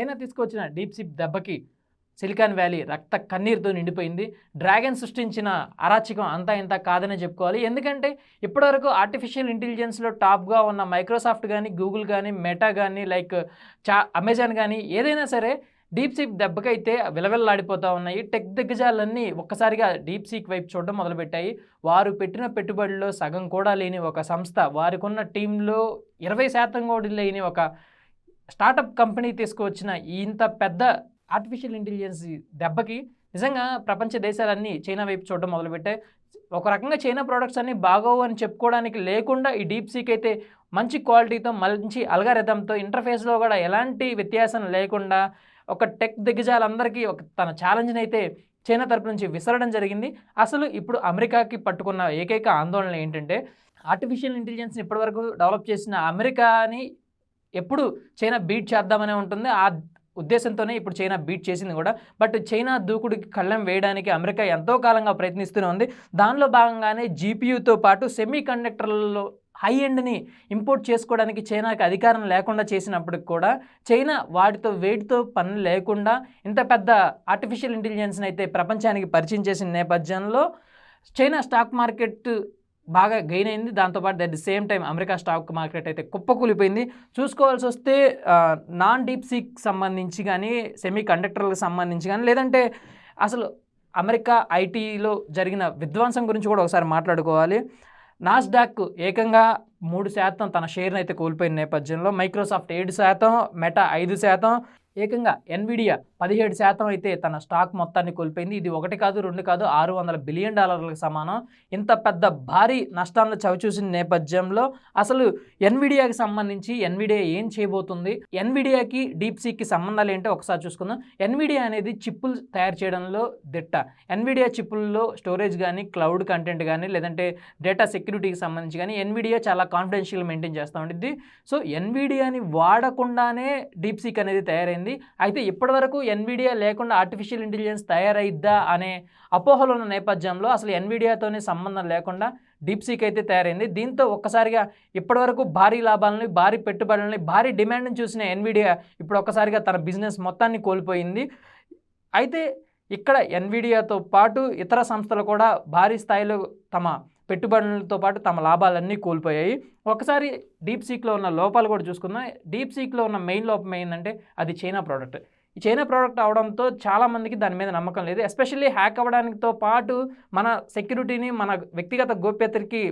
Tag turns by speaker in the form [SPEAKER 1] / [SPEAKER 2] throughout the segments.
[SPEAKER 1] China తీసుకొచ్చిన DeepSeek దెబ్బకి Silicon Valley రక్త కన్నీరుతో నిండిపోయింది. డ్రాగన్ సృష్టించిన అరాచకం అంతా ఇంత కాదనే చెప్పుకోవాలి. ఎందుకంటే ఇప్పటివరకు ఆర్టిఫిషియల్ ఇంటెలిజెన్స్లో టాప్గా ఉన్న మైక్రోసాఫ్ట్ కానీ గూగుల్ కానీ మెటా కానీ లైక్ చా అమెజాన్ కానీ ఏదైనా సరే డీప్ సీక్ దెబ్బకైతే విలవిల్లాడిపోతూ ఉన్నాయి. టెక్ దిగ్గజాలన్నీ ఒక్కసారిగా డీప్ సీక్ వైపు చూడడం మొదలుపెట్టాయి. వారు పెట్టిన పెట్టుబడిలో సగం కూడా లేని ఒక సంస్థ. వారికి ఉన్న టీంలో ఇరవై శాతం కూడా లేని ఒక స్టార్టప్ కంపెనీ తీసుకువచ్చిన ఇంత పెద్ద ఆర్టిఫిషియల్ ఇంటెలిజెన్స్ దెబ్బకి నిజంగా ప్రపంచ దేశాలన్నీ చైనా వైపు చూడడం మొదలుపెట్టాయి. ఒక రకంగా చైనా ప్రోడక్ట్స్ అన్నీ బాగోవు అని చెప్పుకోవడానికి లేకుండా ఈ డీప్ సీక్ అయితే మంచి క్వాలిటీతో మంచి అల్గారిథంతో ఇంటర్ఫేస్లో కూడా ఎలాంటి వ్యత్యాసం లేకుండా ఒక టెక్ దిగ్గజాలందరికీ ఒక తన ఛాలెంజ్ని అయితే చైనా తరపు నుంచి విసరడం జరిగింది. అసలు ఇప్పుడు అమెరికాకి పట్టుకున్న ఏకైక ఆందోళన ఏంటంటే ఆర్టిఫిషియల్ ఇంటెలిజెన్స్ని ఇప్పటివరకు డెవలప్ చేసిన అమెరికాని ఎప్పుడు చైనా బీట్ చేద్దామనే ఉంటుంది. ఆ ఉద్దేశంతోనే ఇప్పుడు చైనా బీట్ చేసింది కూడా. బట్ చైనా దూకుడికి కళ్ళెం వేయడానికి అమెరికా ఎంతో కాలంగా ప్రయత్నిస్తూనే ఉంది. దానిలో భాగంగానే జీపీయూతో పాటు సెమీ కండక్టర్లలో హై ఎండ్ని ఇంపోర్ట్ చేసుకోవడానికి చైనాకి అధికారం లేకుండా చేసినప్పటికి కూడా చైనా వాటితో వేటితో పని లేకుండా ఇంత పెద్ద ఆర్టిఫిషియల్ ఇంటెలిజెన్స్ని అయితే ప్రపంచానికి పరిచయం చేసిన నేపథ్యంలో చైనా స్టాక్ మార్కెట్ బాగా గెయిన్ అయింది. దాంతోపాటు at the same time America stock market అయితే కుప్పకూలిపోయింది. చూసుకోవాల్సి వస్తే నాన్ డీప్ సీక్ సంబంధించి కానీ సెమీ కండక్టర్లకు సంబంధించి కానీ లేదంటే అసలు అమెరికా ఐటీలో జరిగిన విధ్వంసం గురించి కూడా ఒకసారి మాట్లాడుకోవాలి. నాస్డాక్ ఏకంగా మూడు శాతం తన షేర్ని అయితే కోల్పోయిన నేపథ్యంలో మైక్రోసాఫ్ట్ ఏడు శాతం మెటా ఐదు శాతం ఏకంగా ఎన్విడియా పదిహేడు శాతం అయితే తన స్టాక్ మొత్తాన్ని కోల్పోయింది. ఇది ఒకటి కాదు రెండు కాదు ఆరు వందల బిలియన్ డాలర్లకు సమానం. ఇంత పెద్ద భారీ నష్టాలను చవిచూసిన నేపథ్యంలో అసలు ఎన్విడియాకి సంబంధించి ఎన్విడియా ఏం చేయబోతుంది? ఎన్విడియాకి డీప్సీకి సంబంధాలు ఏంటో ఒకసారి చూసుకుందాం. ఎన్విడియా అనేది చిప్పులు తయారు చేయడంలో దిట్ట. ఎన్విడియా చిప్పుల్లో స్టోరేజ్ కానీ క్లౌడ్ కంటెంట్ కానీ లేదంటే డేటా సెక్యూరిటీకి సంబంధించి కానీ ఎన్విడియా చాలా కాన్ఫిడెన్షియల్ మెయింటైన్ చేస్తూ ఉంటుంది సో ఎన్విడియాని వాడకుండానే డీప్ సీక్ అనేది తయారైంది. అయితే ఇప్పటివరకు ఎన్విడియా లేకుండా ఆర్టిఫిషియల్ ఇంటెలిజెన్స్ తయారైద్దా అనే అపోహలు ఉన్న నేపథ్యంలో అసలు ఎన్విడియాతోనే సంబంధం లేకుండా డీప్ సీక్ అయితే తయారైంది. దీంతో ఒక్కసారిగా ఇప్పటివరకు భారీ లాభాలని భారీ పెట్టుబడులని భారీ డిమాండ్ని చూసిన ఎన్విడియా ఇప్పుడు ఒక్కసారిగా తన బిజినెస్ మొత్తాన్ని కోల్పోయింది. అయితే ఇక్కడ ఎన్విడియాతో పాటు ఇతర సంస్థలు కూడా భారీ స్థాయిలో తమ పెట్టుబడులతో పాటు తమ లాభాలన్నీ కోల్పోయాయి. ఒకసారి డీప్ సీక్లో ఉన్న లోపాలు కూడా చూసుకుందాం. డీప్ సీక్లో ఉన్న మెయిన్ లోపం ఏంటంటే అది చైనా ప్రోడక్ట్. ఈ చైనా ప్రోడక్ట్ అవడంతో చాలామందికి దాని మీద నమ్మకం లేదు. ఎస్పెషల్లీ హ్యాక్ అవ్వడానికితో పాటు మన సెక్యూరిటీని మన వ్యక్తిగత గోప్యతకి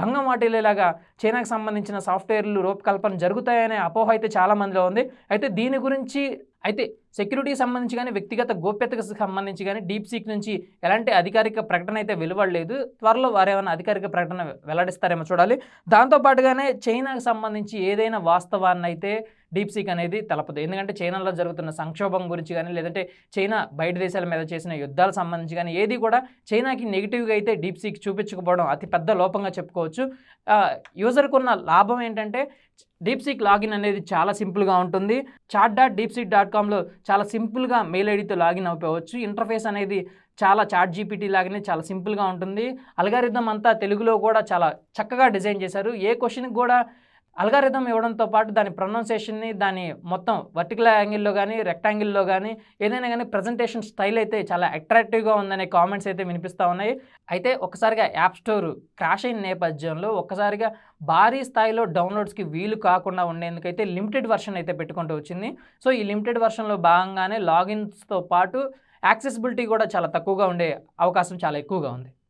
[SPEAKER 1] భంగం వాటిల్లేలాగా చైనాకు సంబంధించిన సాఫ్ట్వేర్లు రూపకల్పన జరుగుతాయనే అపోహ అయితే చాలా మందిలో ఉంది. అయితే దీని గురించి అయితే సెక్యూరిటీకి సంబంధించి కానీ వ్యక్తిగత గోప్యతకు సంబంధించి కానీ డీప్ సీక్ నుంచి ఎలాంటి అధికారిక ప్రకటన అయితే వెలువడలేదు. త్వరలో వారేమైనా అధికారిక ప్రకటన వెల్లడిస్తారేమో చూడాలి. దాంతోపాటుగానే చైనాకు సంబంధించి ఏదైనా వాస్తవాన్ని అయితే డీప్ సీక్ అనేది తలపదు. ఎందుకంటే చైనాలో జరుగుతున్న సంక్షోభం గురించి కానీ లేదంటే చైనా బయట దేశాల మీద చేసిన యుద్ధాలకు సంబంధించి కానీ ఏది కూడా చైనాకి నెగిటివ్గా అయితే డీప్ సీక్ చూపించకపోవడం అతిపెద్ద లోపంగా చెప్పుకోవచ్చు. యూజర్కు ఉన్న లాభం ఏంటంటే డీప్ సీక్ లాగిన్ అనేది చాలా సింపుల్గా ఉంటుంది. Chat dot DeepSeek dot కామ్లో చాలా సింపుల్గా మెయిల్ ఐడితో లాగిన్ అయిపోవచ్చు. ఇంటర్ఫేస్ అనేది చాలా చాట్ జీపీటీ లాగానే చాలా సింపుల్గా ఉంటుంది. అల్గారిథం అంతా తెలుగులో కూడా చాలా చక్కగా డిజైన్ చేశారు. ఏ క్వశ్చన్కి కూడా అల్గారిథం ఇవ్వడంతో పాటు దాని ప్రొనౌన్సియేషన్ని దాని మొత్తం వర్టికల్ యాంగిల్లో కానీ రెక్టాంగిల్లో కానీ ఏదైనా కానీ ప్రజెంటేషన్ స్టైల్ అయితే చాలా అట్రాక్టివ్గా ఉందనే కామెంట్స్ అయితే వినిపిస్తూ ఉన్నాయి. అయితే ఒకసారిగా యాప్ స్టోర్ క్రాష్ అయిన నేపథ్యంలో ఒక్కసారిగా భారీ స్థాయిలో డౌన్లోడ్స్కి వీలు కాకుండా ఉండేందుకైతే లిమిటెడ్ వర్షన్ అయితే పెట్టుకుంటూ వచ్చింది. సో ఈ లిమిటెడ్ వర్షన్లో భాగంగానే లాగిన్స్తో పాటు యాక్సెసిబిలిటీ కూడా చాలా తక్కువగా ఉండే అవకాశం చాలా ఎక్కువగా ఉంది.